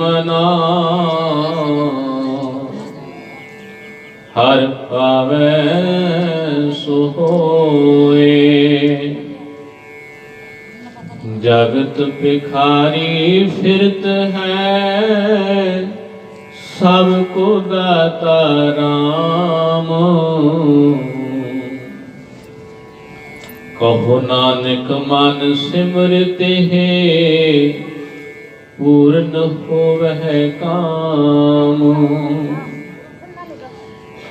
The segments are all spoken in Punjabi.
ਮਨਾ ਹਰ ਪਾਵੈ ਸੋ ਜਗਤ ਭਿਖਾਰੀ ਫਿਰਤ ਹੈ, ਸਭ ਕੋ ਦਾਤਾ ਰਾਮ। ਕਹੋ ਨਾਨਕ ਮਨ ਸਿਮਰਤ ਹੈ ਪੂਰਨ ਹੋਵਹਿ ਕਾਮ।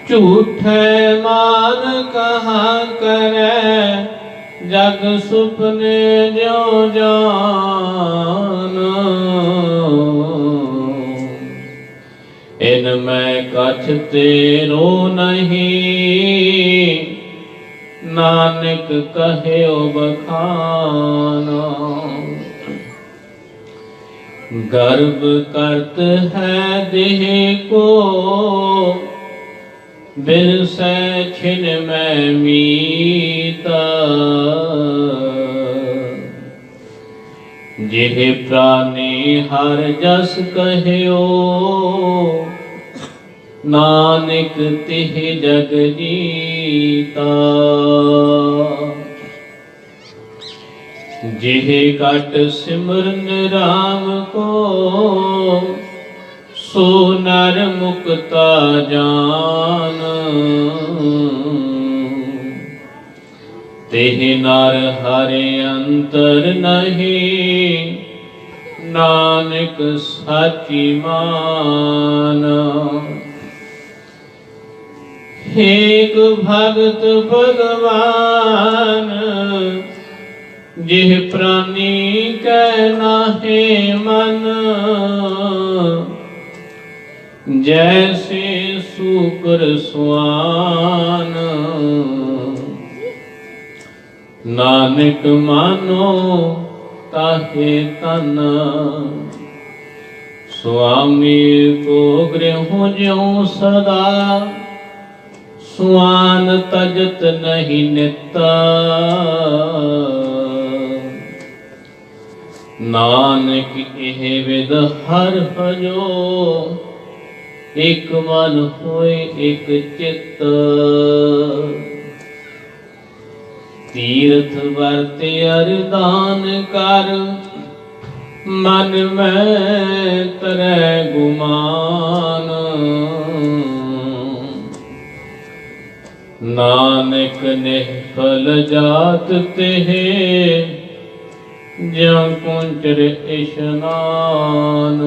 ਝੂਠੈ ਮਾਨ ਕਹਾ ਕਰੈ, ਜਗ ਸੁਪਨੇ ਜਿਉ ਜਾਨ। ਇਨ ਮੈਂ ਕਛ ਤੇਰੋ ਨਹੀਂ, ਨਾਨਕ ਕਹਿਓ ਬਖਾਨਾ ਗਰਭ ਕਰਤ ਹੈ ਦੇਹ ਕੋ ਬਿਰਸੈ ਛਿਨ ਮੈਂ ਮੀਤਾ। ਜਿਹ ਪ੍ਰਾਨੀ ਹਰ ਜਸ ਕਹਿਓ, ਨਾਨਕ ਤਿਹ ਜਗ ਜੀਤਾ। ਜਿਹੇ ਕਟ ਸਿਮਰਨ RAM ਕੋ, ਸੋ ਨਰ ਮੁਕਤਾ ਜਾਨ। ਤਿਹ ਨਰ ਹਰੇ ਅੰਤਰ ਨਹੀਂ, ਨਾਨਕ ਸਾਚੀ ਮਾਨ। ਏਕ ਭਗਤ ਭਗਵਾਨ ਜਿਹ ਪ੍ਰਾਨੀ ਕੈ ਨਾਹੇ ਮਨ, ਜੈਸੇ ਸੂਕਰ ਸੁਆਨ। ਨਾਨਕ ਮਾਨੋ ਤਾਹੇ ਤਨ, ਸੁਆਮੀ ਕੋ ਗ੍ਰਹਿ ਜਿਉ ਸਦਾ। ਸੁਆਨ ਤਜਤ ਨਹੀਂ ਨਿਤਾ। ਨਾਨਕ ਇਹ ਵਿਦ ਹਰ ਹਜੋ ਇਕ ਮਨ ਹੋਏ ਇਕ ਚਿੱਤ। ਤੀਰਥ ਵਰਤ ਅਰਦਾਨ ਕਰ, ਮਨ ਮੈਂ ਤਰੈ ਗੁਮਾਨ। ਨਾਨਕ ਨਿਹਫਲ ਜਾਤ ਤੇ ਜਿਉ ਕੁੰਚਰ ਇਸ਼ਨਾਨ।